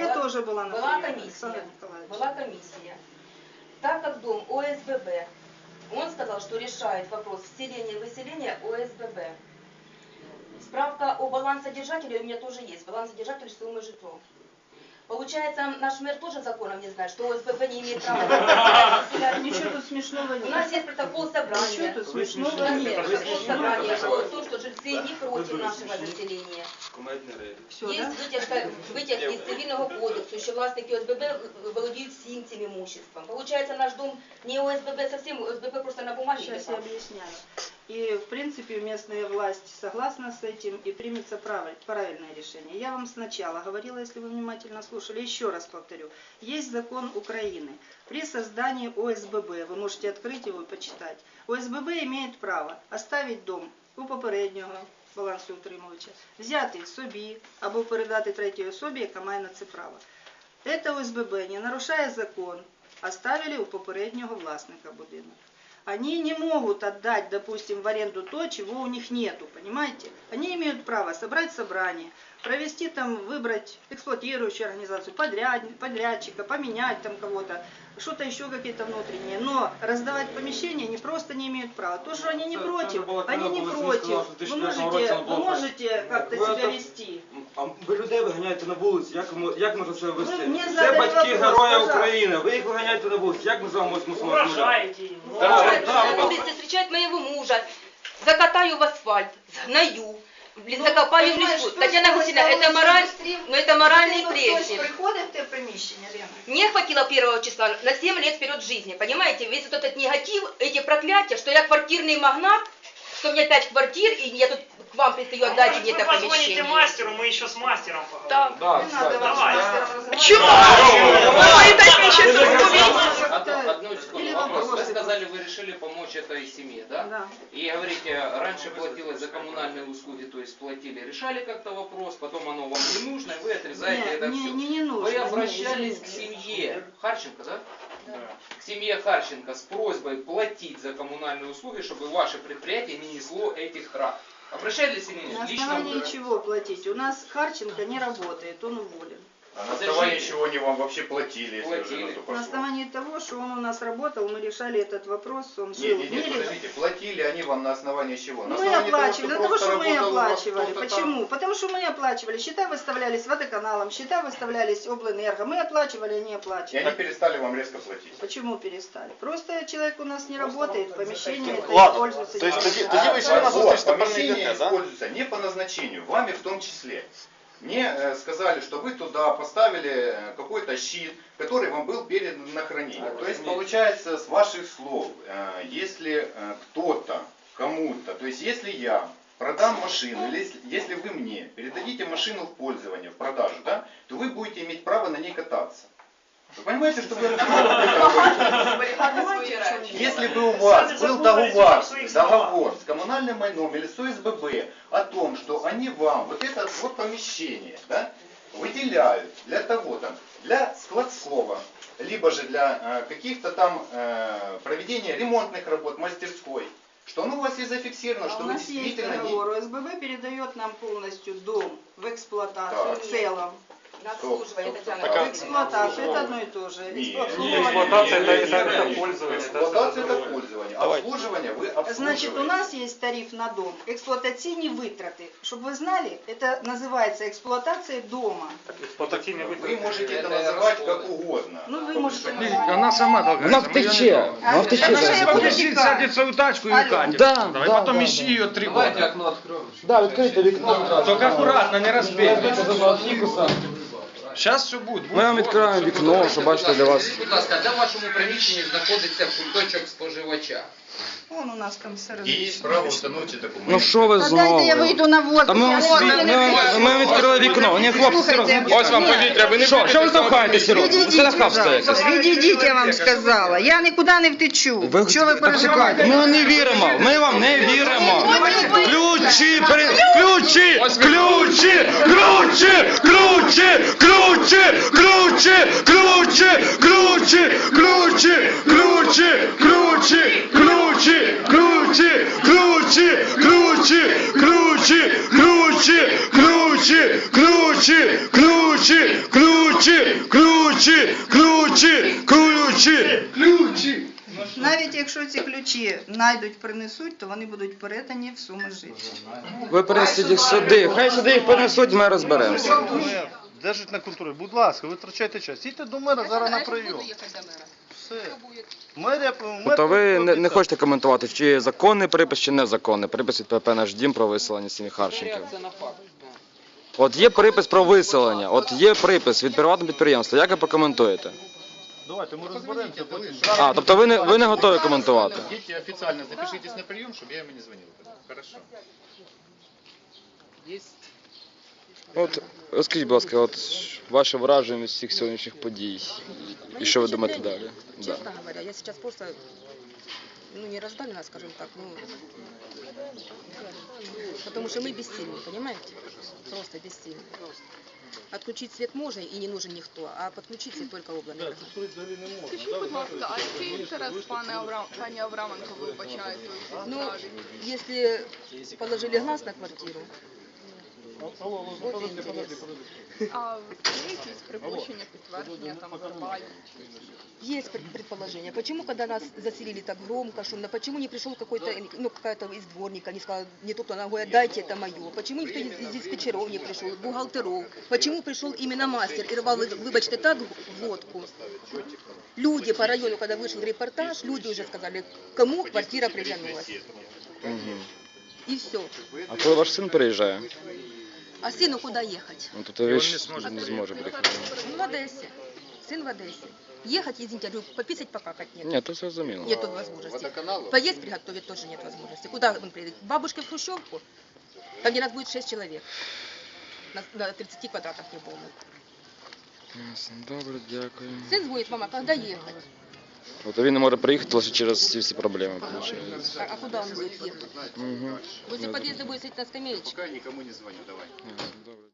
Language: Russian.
Я Была- тоже была на Была приеме, комиссия. Была комиссия. Так как дом ОСББ, он сказал, что решает вопрос вселения и выселения ОСББ. Справка о балансодержателе у меня тоже есть. Балансодержатель суммы жилье. Получается, наш мэр тоже законом не знает, что ОСББ не имеет права. Ничего тут смешного У нет. нас есть протокол Ничего собрания. тут У смешного нас есть нет. протокол собрания о том, что не против нашего заселения. Все, Є да? витяжка, витяг із цивільного кодексу, що власники ОСББ володіють всім цим имуществом. Получается, наш дом не ОСББ совсем, ОСББ просто на бумаге. Сейчас я объясняю. И, в принципе, местная власть согласна с этим и примется правиль- правильное решение. Я вам сначала говорила, если вы внимательно слушали, еще раз повторю. Есть закон Украины. При создании ОСББ, вы можете открыть его и почитать, ОСББ имеет право оставить дом у попереднього балансоутримувача, взяти собі або передати третій особі, яка має на це право. Это ОСББ, не нарушая закон, оставили у попереднього власника будинок. Они не могут отдать, допустим, в аренду то, чего у них нету, понимаете? Они имеют право собрать собрание, провести там, выбрать эксплуатирующую организацию, подряд, подрядчика, поменять там кого-то, что-то еще какие-то внутренние. Но раздавать помещения они просто не имеют права. То, что они не Это- против, они не против. Вы 2004 можете, вы можете как-то Ви себя вести. А ви людей виганяєте на вулиці, як, ми- як можна себе вести? мені Це задали батьки вопрос, героя пожалуйста. України, ви їх виганяєте на вулиці, як ми з вами можемо розмовляти? Угрожаете им. Да, Встречать да, на да. улице, встречать моего мужа, закатаю в асфальт, сгною, блин, Ну, закопаю в понимаешь, лесу. кто Татьяна ж Гусина, такой это мораль, быстрее? но это моральный Хтось хтось прежде. приходить в те приміщення, Лена? Мне хватило первого числа на 7 лет вперед жизни, понимаете? Весь вот этот негатив, эти проклятия, что я квартирный магнат, что у меня пять квартир, и я тут к вам пристаю А отдать может, мне вы позвоните помещение. мастеру, мы еще с мастером поговорим. Да. Да, Не надо вам с Давай. Почему? Вы так ничего не Одну, секунду, вопрос. Вы сказали, вы решили помочь этой семье, да? Да. И говорите, раньше платилось за коммунальные услуги, то есть платили, решали как-то вопрос, потом оно вам не нужно, и вы отрезаете Не, это не, все. не, не нужно. Вы обращались к семье Харченко, да? К семье Харченко с просьбой платить за коммунальные услуги, чтобы ваше предприятие не несло этих трат. Обращались или На нет? Лично основании чего платить? У нас Харченко не работает, он уволен. А на основании Подождите. чего они вам вообще платили, если Платили. уже на то На пошло? основании того, что он у нас работал, мы решали этот вопрос, он Нет, жил нет, в нет, мире. подождите, платили они вам на основании чего? На Мы основании того, оплачивали, для того, просто что мы работал у вас оплачивали. кто-то там? Почему? Потому что мы оплачивали. Счета выставлялись водоканалом, счета выставлялись облэнерго. Мы оплачивали, они И оплачивали. они перестали вам резко платить. Почему перестали? Просто человек у нас не работает, помещение это Ладно, используется. то есть не тоді, так. тоді ви йшли на Вот, зустріч тепер не помещение йдете, да? используется не по назначению, вами в том числе. Мне э, сказали, что вы туда поставили э, какой-то щит, который вам был передан на хранение. То есть получается, с ваших слов, э, если кто-то кому-то, то есть если я продам машину, или если, если вы мне передадите машину в пользование, в продажу, да, то вы будете иметь право на ней кататься. Вы понимаете, что вы Если бы у вас был договор, договор с коммунальным майном или с ОСББ о том, что они вам вот это вот помещение да, выделяют для того там, для складского, либо же для э, каких-то там э, проведения ремонтных работ, мастерской, что оно у вас и зафиксировано, А что у вы нас есть действительно не... договор. ОСББ передает нам полностью дом в эксплуатацию Так. в целом На Стоп, обслуживание, стоп, Татьяна стоп. В Так, Гусина. эксплуатацию это одно и то же. Не, Эксплуатация. Эксплуатация это- это- не, это не, пользование, Эксплуатация это- это пользование. Давайте. Обслуживание вы обслуживаете. Значит, у нас есть тариф на дом, експлуатаційні витрати. Щоб ви знали, это называется эксплуатация дома. Експлуатаційні Вы можете это Это называть расходы. как угодно. Ну, вы можете Она сама должна. Вона втече, вона А втече наша зараз. я буду Подожди, тікати. садится в тачку и Алло. укатит. Да, Давай да, потом да, ищи да. ее три Давайте года. окно откроем. Да, відкрите вікно. Только аккуратно, не разбей. Сейчас все будет. Ми вам відкриваємо вікно, щоб бачите для вас. Скажіть, будь ласка, де в вашому приміщенні знаходиться куточок споживача? Вон у нас там все И есть право установить. Ну що ви Та дайте я знову? вийду на воздух. Та ми, я вас, вон, ми, ми, ми відкрили вікно. Ні, хлопці, серйозно. Ось вам повітря, ви не Що, що ви цього штовхаєте, серйозно? Це Відійдіть, нахабство пожалуйста. Відійдіть, я вам сказала. Я нікуди не втечу. Ви- Що ви переживаєте? ми вам не віримо, ми вам не віримо. Ключі, при... ключі, ключі, ключі, ключі, ключі, ключі, ключі, ключі, ключі, ключі, ключі, ключі, ключі, ключі, ключі, ключі, ключі, ключі, ключі, ключі, ключі, ключі, ключі, ключі, ключі. Навіть якщо ці ключі знайдуть, принесуть, то вони будуть передані в суми життя. Ви перенесіть їх сюди, хай сюди їх перенесуть, ми розберемося. Держить на культурі. Будь ласка, ви втрачаєте час. Їдьте до мера зараз на прийом. Все. Мерія, мер То ви не, не хочете коментувати, чи законний припис, чи незаконний припис від ПП «Наш дім» про виселення сім'ї Харченків. От є припис про виселення, от є припис від приватного підприємства. Як ви прокоментуєте? Давайте ми розберемося. потім. А, тобто ви не, ви не готові коментувати? Идите официально, запишитесь на прием, чтобы я ему не звонил. Хорошо. От розкажіть, будь ласка, от ваше враження від всіх сьогоднішніх подій. І що ви думаєте далі? Да. Честно говоря, я сейчас просто, ну, не раздали нас, скажем так, ну, потому что мы бессильны, понимаете? Просто бессильны. Отключить свет можно и не нужен никто, а подключиться только облако. Скажіть, будь ласка, а який інтерес пане Авра... пані Авраменко ви вбачаєте? у цій Ну, справі? если положили глаз на квартиру, А є якісь припущення, підтвердження, там, вербальні? есть пред- предположение. Почему, когда нас заселили так громко, шумно, почему не пришел какой-то, ну, какая-то из дворника, не сказал, не то, кто она говорит, дайте это мое. Почему никто из, из диспетчеров не пришел, бухгалтеров? Почему пришел именно мастер и рвал, вы- выбачьте, так водку? Люди по району, когда вышел репортаж, люди уже сказали, кому квартира приглянулась. Мгм. И все. А коли ваш син приїжджає? А сыну куда ехать? Ну, тобто він ж не зможе приїхати. Он в Одессе. Сын в Одессе. Ехать, извините, я говорю, пописать, покакать нет. Ні, то зрозуміло. Нету возможности. Водоканалу? Поесть приготовить тоже нет возможности. Куда он приедет? К бабушке в Хрущевку? Там, где нас будет 6 человек. На, на 30 квадратах неполных. Ясно, Добре, дякую. Сын звонит, мама, когда ехать? От він не може приїхати лише через ці всі проблеми, виходить. А, а куда он будет ехать? Угу. Возле подъезда будет сидеть на скамеечке. Пока никому не звоню, давай. Добре.